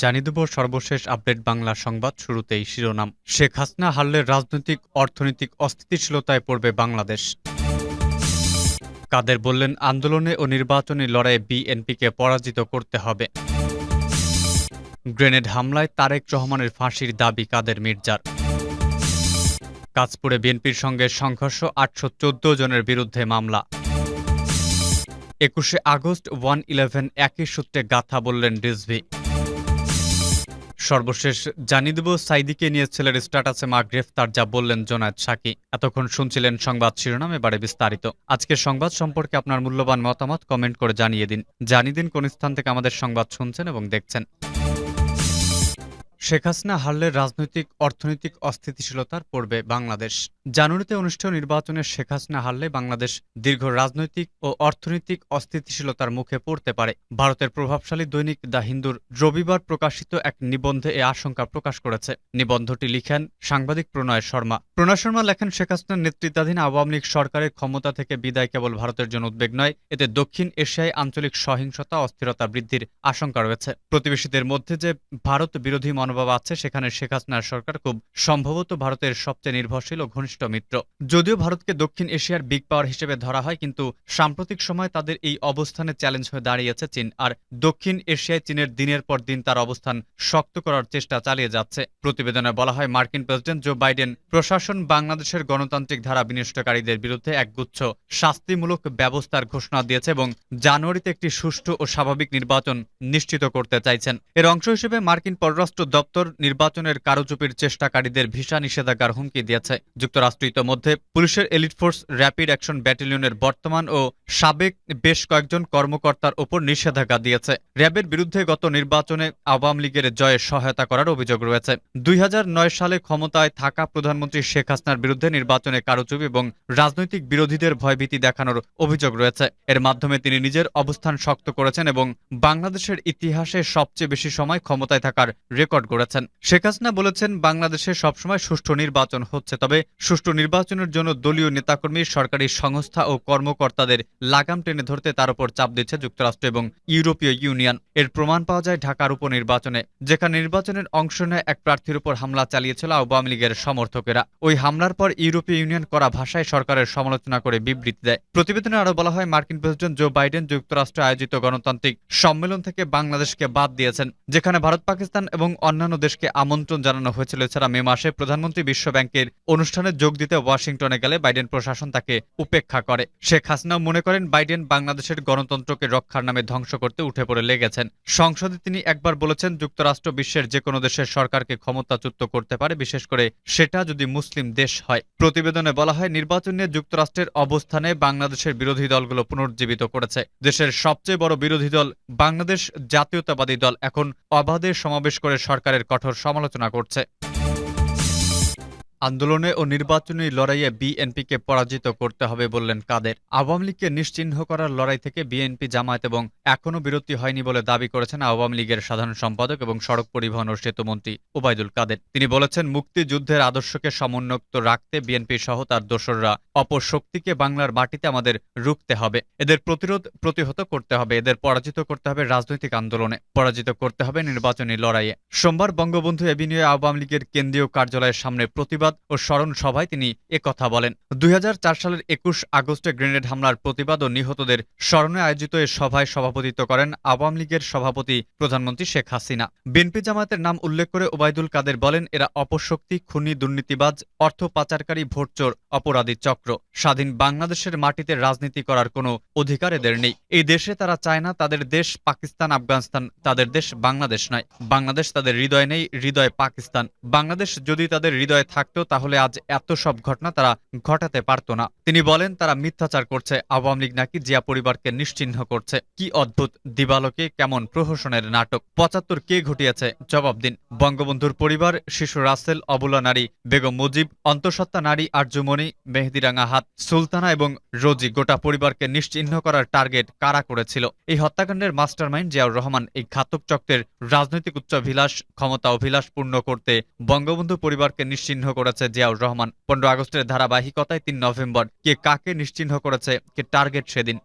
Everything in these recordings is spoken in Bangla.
জানিয়ে দেব সর্বশেষ আপডেট বাংলা সংবাদ শুরুতেই শিরোনাম। শেখ হাসিনা হারলে রাজনৈতিক, অর্থনৈতিক অস্থিতিশীলতায় পড়বে বাংলাদেশ। কাদের বললেন, আন্দোলনে ও নির্বাচনী লড়াইয়ে বিএনপিকে পরাজিত করতে হবে। গ্রেনেড হামলায় তারেক রহমানের ফাঁসির দাবি কাদের মির্জার। কাজপুরে বিএনপির সঙ্গে সংঘর্ষ, আটশো চোদ্দ জনের বিরুদ্ধে মামলা। একুশে আগস্ট ওয়ান ইলেভেন একই সূত্রে গাথা বললেন রিজভি। সর্বশেষ জানিয়ে দেব, সাইদিকে নিয়ে ছেলের স্ট্যাটাসে মা গ্রেফতার, যা বললেন জোনায়দ সাকি। এতক্ষণ শুনছিলেন সংবাদ শিরোনাম, এবারে বিস্তারিত। আজকের সংবাদ সম্পর্কে আপনার মূল্যবান মতামত কমেন্ট করে জানিয়ে দিন। জানিয়ে দিন কোন স্থান থেকে আমাদের সংবাদ শুনছেন এবং দেখছেন। শেখ হাসিনা হারলে রাজনৈতিক, অর্থনৈতিক অস্থিতিশীলতার পড়বে বাংলাদেশ। জানুয়ারিতে অনুষ্ঠেয় নির্বাচনে শেখ হাসিনা হারলে বাংলাদেশ দীর্ঘ রাজনৈতিক ও অর্থনৈতিক অস্থিতিশীলতার মুখে পড়তে পারে। ভারতের প্রভাবশালী দৈনিক দ্য হিন্দুর রবিবার প্রকাশিত এক নিবন্ধে এ আশঙ্কা প্রকাশ করেছে। নিবন্ধটি লিখেন সাংবাদিক প্রণয় শর্মা। প্রণয় শর্মা লেখেন, শেখ হাসিনার নেতৃত্বাধীন আওয়ামী লীগ সরকারের ক্ষমতা থেকে বিদায় কেবল ভারতের জন্য উদ্বেগ নয়, এতে দক্ষিণ এশিয়ায় আঞ্চলিক সহিংসতা, অস্থিরতা বৃদ্ধির আশঙ্কা রয়েছে। প্রতিবেশীদের মধ্যে যে ভারত বিরোধী মনোভাব আছে, সেখানে শেখ হাসিনার সরকার খুব সম্ভবত ভারতের সবচেয়ে নির্ভরশীল ও ঘনিষ্ঠ মিত্র। যদিও ভারতকে দক্ষিণ এশিয়ার বিগ পাওয়ার হিসেবে ধরা হয়, কিন্তু সাম্প্রতিক সময় তাদের এই অবস্থানে চ্যালেঞ্জ হয়ে দাঁড়িয়েছে চীন, আর দক্ষিণ এশিয়ায় চীনের দিনের পর দিন তার অবস্থান শক্ত করার চেষ্টা চালিয়ে যাচ্ছে। প্রতিবেদনে বলা হয়, মার্কিন প্রেসিডেন্ট জো বাইডেন প্রশাসন বাংলাদেশের গণতান্ত্রিক ধারা বিনষ্টকারীদের বিরুদ্ধে একগুচ্ছ শাস্তিমূলক ব্যবস্থার ঘোষণা দিয়েছে এবং জানুয়ারিতে একটি সুষ্ঠু ও স্বাভাবিক নির্বাচন নিশ্চিত করতে চাইছেন। এর অংশ হিসেবে মার্কিন পররাষ্ট্র দপ্তর নির্বাচনের কারচুপির চেষ্টাকারীদের ভিসা নিষেধাজ্ঞার হুমকি দিয়েছে। যুক্তরাষ্ট্র ইতোমধ্যে পুলিশের এলিট ফোর্স র্যাপিড অ্যাকশন ব্যাটালিয়নের বর্তমান ও সাবেক বেশ কয়েকজন কর্মকর্তার ওপর নিষেধাজ্ঞা দিয়েছে। র্যাবের বিরুদ্ধে গত নির্বাচনে আওয়ামী লীগের জয়ে সহায়তা করার অভিযোগ রয়েছে। দুই সালে ক্ষমতায় থাকা প্রধানমন্ত্রী শেখ হাসিনার বিরুদ্ধে নির্বাচনে কারচুপি এবং রাজনৈতিক বিরোধীদের ভয়ভীতি দেখানোর অভিযোগ রয়েছে। এর মাধ্যমে তিনি নিজের অবস্থান শক্ত করেছেন এবং বাংলাদেশের ইতিহাসে সবচেয়ে বেশি সময় ক্ষমতায় থাকার রেকর্ড গড়েছেন শেখ হাসিনা বলেছেন, বাংলাদেশে সবসময় সুষ্ঠু নির্বাচন হচ্ছে, তবে সুষ্ঠু নির্বাচনের জন্য দলীয় নেতাকর্মী, সরকারি সংস্থা ও কর্মকর্তাদের লাগাম টেনে ধরতে তার উপর চাপ দিচ্ছে যুক্তরাষ্ট্র এবং ইউরোপীয় ইউনিয়ন। এর প্রমাণ পাওয়া যায় ঢাকার উপনির্বাচনে, যেখানে নির্বাচনের অংশ নেয় এক প্রার্থীর উপর হামলা চালিয়েছিল আওয়ামী লীগের সমর্থকেরা। ওই হামলার পর ইউরোপীয় ইউনিয়ন করা ভাষায় সরকারের সমালোচনা করে বিবৃতি দেয়। প্রতিবেদনে আরও বলা হয়, মার্কিন প্রেসিডেন্ট জো বাইডেন যুক্তরাষ্ট্রে আয়োজিত গণতান্ত্রিক সম্মেলন থেকে বাংলাদেশকে বাদ দিয়েছেন, যেখানে ভারত, পাকিস্তান এবং অন্যান্য দেশকে আমন্ত্রণ জানানো হয়েছিল। এছাড়া মে মাসে প্রধানমন্ত্রী বিশ্ব ব্যাংকের অনুষ্ঠানে যোগ দিতে ওয়াশিংটনে গেলে বাইডেন প্রশাসন তাকে উপেক্ষা করে। শেখ হাসিনাও মনে করেন, বাইডেন বাংলাদেশের গণতন্ত্রকে রক্ষার নামে ধ্বংস করতে উঠে পড়ে লেগেছেন। সংসদে তিনি একবার বলেছেন, যুক্তরাষ্ট্র বিশ্বের যে কোনো দেশের সরকারকে ক্ষমতাচ্যুত করতে পারে, বিশেষ করে সেটা যদি মুসলিম দেশ হয়। প্রতিবেদনে বলা হয়, নির্বাচন নিয়ে যুক্তরাষ্ট্রের অবস্থানে বাংলাদেশের বিরোধী দলগুলো পুনর্জীবিত করেছে। দেশের সবচেয়ে বড় বিরোধী দল বাংলাদেশ জাতীয়তাবাদী দল। এখন অবাধে সমাবেশ করে সরকারের কঠোর সমালোচনা করছে। আন্দোলনে ও নির্বাচনী লড়াইয়ে বিএনপিকে পরাজিত করতে হবে বললেন কাদের। আওয়ামী লীগকে নিশ্চিহ্ন করার লড়াই থেকে বিএনপি জামায়াত এবং এখনও বিরতি হয়নি বলে দাবি করেছেন আওয়ামী লীগের সাধারণ সম্পাদক এবং সড়ক পরিবহন ও সেতুমন্ত্রী ওবায়দুল কাদের। তিনি বলেছেন, মুক্তিযুদ্ধের আদর্শকে সমুন্নত রাখতে বিএনপি সহ তার দোসররা অপশক্তিকে বাংলার মাটিতে আমাদের রুখতে হবে। এদের প্রতিরোধ, প্রতিহত করতে হবে। এদের পরাজিত করতে হবে রাজনৈতিক আন্দোলনে। পরাজিত করতে হবে নির্বাচনী লড়াইয়ে। সোমবার বঙ্গবন্ধু এভিনিউয়ে আওয়ামী লীগের কেন্দ্রীয় কার্যালয়ের সামনে প্রতিবাদ ও স্মরণ সভায় তিনি একথা বলেন। দুই হাজার চার সালের একুশ আগস্টে গ্রেনেড হামলার প্রতিবাদ ও নিহতদের স্মরণে আয়োজিত এ সভায় সভাপতিত্ব করেন আওয়ামী লীগের সভাপতি প্রধানমন্ত্রী শেখ হাসিনা। বিএনপি জামায়াতের নাম উল্লেখ করে ওবায়দুল কাদের বলেন, এরা অপশক্তি খুনি, দুর্নীতিবাজ, অর্থ পাচারকারী, ভোটচোর, অপরাধী চক্র। স্বাধীন বাংলাদেশের মাটিতে রাজনীতি করার কোনো অধিকার এদের নেই। এই দেশে তারা চায় না তাদের দেশ পাকিস্তান, আফগানিস্তান, তাদের দেশ বাংলাদেশ নয়। বাংলাদেশ তাদের হৃদয় নেই, হৃদয় পাকিস্তান। বাংলাদেশ যদি তাদের হৃদয়ে থাকতো, তাহলে আজ এত সব ঘটনা তারা ঘটাতে পারত না। তিনি বলেন, তারা মিথ্যাচার করছে, আওয়ামী লীগ নাকি জিয়া পরিবারকে নিশ্চিহ্ন করছে। কি অদ্ভুত, দিবালোকে কেমন প্রহসনের নাটক। পঁচাত্তর কে ঘটিয়েছে? জবাব দিন। বঙ্গবন্ধুর পরিবার, শিশু রাসেল, অবুলা নারী, বেগম মুজিব, অন্তঃসত্ত্বা নারী, আর্যমণি মেহেদিরাঙ্গা হাত সুলতানা এবং রোজি গোটা পরিবারকে নিশ্চিহ্ন করার টার্গেট কারা করেছিল? এই হত্যাকাণ্ডের মাস্টারমাইন্ড জিয়াউর রহমান এই ঘাতক চক্রের রাজনৈতিক উচ্চাভিলাষ, ক্ষমতা অভিলাষ পূর্ণ করতে বঙ্গবন্ধু পরিবারকে নিশ্চিহ্ন করেছে জিয়াউর রহমান। পনেরো আগস্টের ধারাবাহিকতায় তিন নভেম্বর, কে কাকে নিশ্চিহ্ন করেছে, কে টার্গেট সেদিন?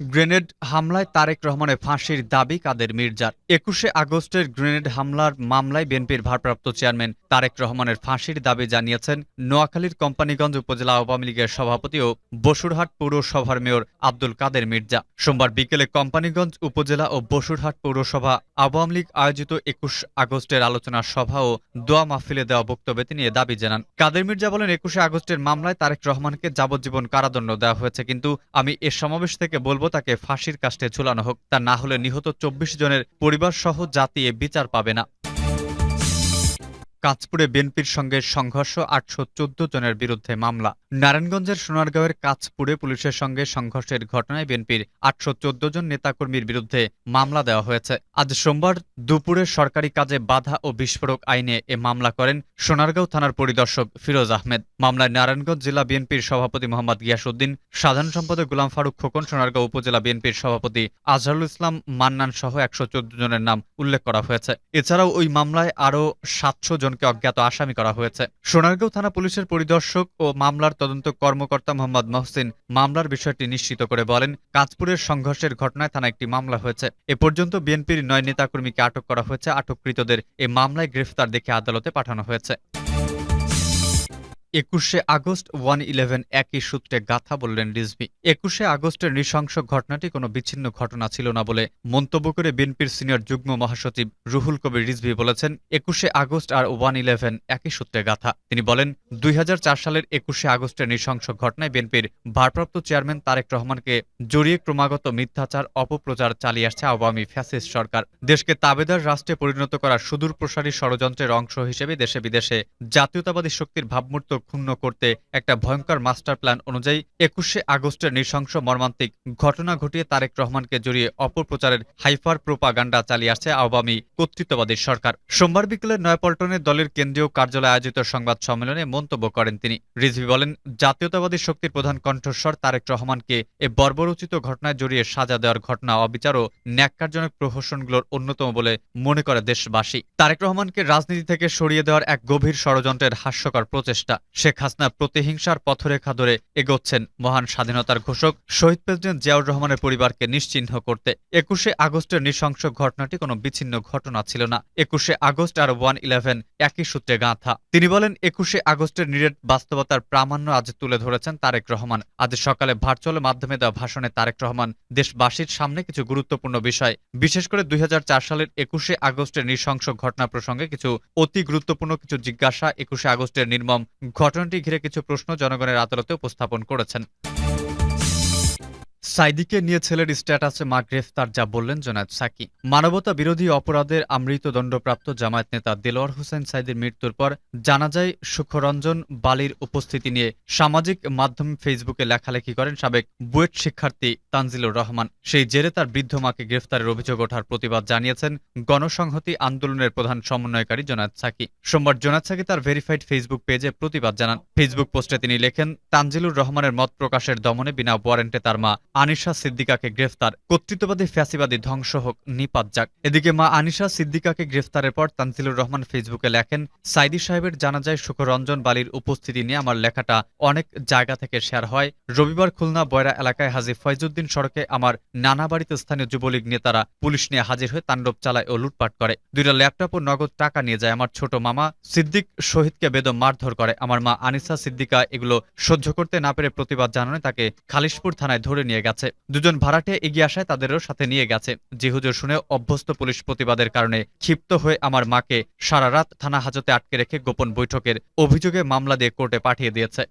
গ্রেনেড হামলায় তারেক রহমানের ফাঁসির দাবি কাদের মির্জার। একুশে আগস্টের গ্রেনেড হামলার মামলায় বিএনপির ভারপ্রাপ্ত চেয়ারম্যান তারেক রহমানের ফাঁসির দাবি জানিয়েছেন নোয়াখালীর কোম্পানীগঞ্জ উপজেলা আওয়ামী লীগের সভাপতি ও বসুরহাট পৌরসভার মেয়র আব্দুল কাদের মির্জা। সোমবার বিকেলে কোম্পানীগঞ্জ উপজেলা ও বসুরহাট পৌরসভা আওয়ামী লীগ আয়োজিত একুশ আগস্টের আলোচনা সভা ও দোয়া মাহফিলে দেওয়া বক্তব্যে তিনি এ দাবি জানান। কাদের মির্জা বলেন, একুশে আগস্টের মামলায় তারেক রহমানকে যাবজ্জীবন কারাদণ্ড দেওয়া হয়েছে, কিন্তু আমি এ সমাবেশ থেকে বলব তাকে ফাঁসির কাষ্টে ঝুলানো হোক, তা না হলে নিহত চব্বিশ জনের পরিবার সহ জাতি বিচার পাবে না। কাঁচপুরে বিএনপির সঙ্গে সংঘর্ষ আটশো চোদ্দ জনের বিরুদ্ধে মামলা। নারায়ণগঞ্জের সোনারগাঁওয়ের কাঁচপুরে পুলিশের সঙ্গে সংঘর্ষের ঘটনায় বিএনপির আটশো চোদ্দ জন নেতাকর্মীর বিরুদ্ধে মামলা দেওয়া হয়েছে। আজ সোমবার দুপুরে সরকারি কাজে বাধা ও বিস্ফোরক আইনে এ মামলা করেন সোনারগাঁও থানার পরিদর্শক ফিরোজ আহমেদ। মামলায় নারায়ণগঞ্জ জেলা বিএনপির সভাপতি মোহাম্মদ গিয়াসউদ্দিন, সাধারণ সম্পাদক গোলাম ফারুক খোকন, সোনারগাঁও উপজেলা বিএনপির সভাপতি আজহারুল ইসলাম মান্নান সহ একশো চোদ্দ জনের নাম উল্লেখ করা হয়েছে। এছাড়াও ওই মামলায় আরও সাতশো জনকে অজ্ঞাত আসামি করা হয়েছে। সোনারগাঁও থানা পুলিশের পরিদর্শক ও মামলার তদন্ত কর্মকর্তা মোহাম্মদ মহসিন মামলার বিষয়টি নিশ্চিত করে বলেন, কাঁচপুরের সংঘর্ষের ঘটনায় থানা একটি মামলা হয়েছে। এ পর্যন্ত বিএনপির নয় নেতাকর্মীকে আটক করা হয়েছে। আটককৃতদের এ মামলায় গ্রেফতার দেখে আদালতে পাঠানো হয়েছে। একুশে আগস্ট ওয়ান ইলেভেন একই সূত্রে গাথা বললেন রিজভি। একুশে আগস্টের নৃশংস ঘটনাটি কোনো বিচ্ছিন্ন ঘটনা ছিল না বলে মন্তব্য করে বিএনপির সিনিয়র যুগ্ম মহাসচিব রুহুল কবির রিজভি বলেছেন, একুশে আগস্ট আর ওয়ান ইলেভেন একই সূত্রে গাথা। তিনি বলেন, দুই হাজার চার সালের একুশে আগস্টের নৃশংস ঘটনায় বিএনপির ভারপ্রাপ্ত চেয়ারম্যান তারেক রহমানকে জড়িয়ে ক্রমাগত মিথ্যাচার, অপপ্রচার চালিয়ে আসছে আওয়ামী ফ্যাসিস্ট সরকার। দেশকে তাবেদার রাষ্ট্রে পরিণত করার সুদূর প্রসারী ষড়যন্ত্রের অংশ হিসেবে দেশে বিদেশে জাতীয়তাবাদী শক্তির ভাবমূর্ত ক্ষুণ্ণ করতে একটা ভয়ঙ্কর মাস্টার প্ল্যান অনুযায়ী একুশে আগস্টের নৃশংস মর্মান্তিক ঘটনা ঘটিয়ে তারেক রহমানকে জড়িয়ে অপপ্রচারের হাইফার প্রোপাগান্ডা চালিয়ে আসছে আওয়ামী কর্তৃত্ববাদী সরকার। সোমবার বিকেলে নয়াপল্টনে দলের কেন্দ্রীয় কার্যালয়ে আয়োজিত সংবাদ সম্মেলনে মন্তব্য করেন তিনি। রিজভি বলেন, জাতীয়তাবাদী শক্তির প্রধান কণ্ঠস্বর তারেক রহমানকে এ বর্বরোচিত ঘটনায় জড়িয়ে সাজা দেওয়ার ঘটনা অবিচার ও ন্যাক্কারজনক প্রহসনগুলোর অন্যতম বলে মনে করে দেশবাসী। তারেক রহমানকে রাজনীতি থেকে সরিয়ে দেওয়ার এক গভীর ষড়যন্ত্রের হাস্যকর প্রচেষ্টা। শেখ হাসিনা প্রতিহিংসার পথরেখা ধরে এগোচ্ছেন মহান স্বাধীনতার ঘোষক শহীদ প্রেসিডেন্ট জিয়াউর রহমানের পরিবারকে নিশ্চিহ্ন করতে। একুশে আগস্টের নৃশংস ঘটনাটি কোনো বিচ্ছিন্ন ঘটনা ছিল না। একুশে আগস্ট আর ওয়ান ইলেভেন একই সূত্রে গাঁথা। তিনি বলেন, একুশে আগস্টের নিরেট বাস্তবতার প্রামাণ্য আজ তুলে ধরেছেন তারেক রহমান। আজ সকালে ভার্চুয়াল মাধ্যমে দেওয়া ভাষণে তারেক রহমান, দেশবাসীর সামনে কিছু গুরুত্বপূর্ণ বিষয়, বিশেষ করে দুই হাজার চার সালের একুশে আগস্টের নৃশংস ঘটনা প্রসঙ্গে কিছু অতি গুরুত্বপূর্ণ কিছু জিজ্ঞাসা, একুশে আগস্টের নির্মম ঘটনাটি ঘিরে কিছু প্রশ্ন জনগণের আদালতে উপস্থাপন করেছেন। সাইদিকে নিয়ে ছেলের স্ট্যাটাসে মা গ্রেফতার, যা বললেন জোনায়দ সাকি। মানবতা বিরোধী অপরাধের আমৃত দণ্ডপ্রাপ্ত জামায়াত নেতা দেলোয়ার হোসেন সাইদির মৃত্যুর পর জানা যায় সুখরঞ্জন বালির উপস্থিতি নিয়ে সামাজিক মাধ্যম ফেসবুকে লেখালেখি করেন সাবেক বুয়েট শিক্ষার্থী তানজিলুর রহমান। সেই জেরে তার বৃদ্ধ মাকে গ্রেফতারের অভিযোগ ওঠার প্রতিবাদ জানিয়েছেন গণসংহতি আন্দোলনের প্রধান সমন্বয়কারী জোনায়দ সাকি। সোমবার জোনায়দ সাকি তার ভেরিফাইড ফেসবুক পেজে প্রতিবাদ জানান। ফেসবুক পোস্টে তিনি লেখেন, তানজিলুর রহমানের মত প্রকাশের দমনে বিনা ওয়ারেন্টে তার মা আনিশা সিদ্দিকাকে গ্রেফতার। কর্তৃত্ববাদী ফ্যাসিবাদী ধ্বংস হোক, নিপাত যাক। এদিকে মা আনিশা সিদ্দিকাকে গ্রেফতারের পর তানজিলুর রহমান ফেসবুকে লেখেন, সাইদি সাহেবের জানা যায় সুখরঞ্জন বালির উপস্থিতি নিয়ে আমার লেখাটা অনেক জায়গা থেকে শেয়ার হয়। রবিবার খুলনা বয়রা এলাকায় হাজি ফয়জুদ্দিন সড়কে আমার নানা বাড়িতে স্থানীয় যুবলীগ নেতারা পুলিশ নিয়ে হাজির হয়ে তাণ্ডব চালায় ও লুটপাট করে। দুইটা ল্যাপটপ ও নগদ টাকা নিয়ে যায় আমার ছোট মামা। সিদ্দিক শহীদকে বেদম মারধর করে। আমার মা আনিসা সিদ্দিকা এগুলো সহ্য করতে না পেরে প্রতিবাদ জানানো তাকে খালিশপুর থানায় ধরে নিয়ে গেছে। দুজন ভাড়াটে এগিয়ে আসায় তাদেরও সাথে নিয়ে গেছে। জি হুজুর শুনে অভ্যস্ত পুলিশ প্রতিবাদের কারণে ক্ষিপ্ত হয়ে আমার মাকে সারা রাত থানা হাজতে আটকে রেখে গোপন বৈঠকের অভিযোগে মামলা দিয়ে কোর্টে পাঠিয়ে দিয়েছে।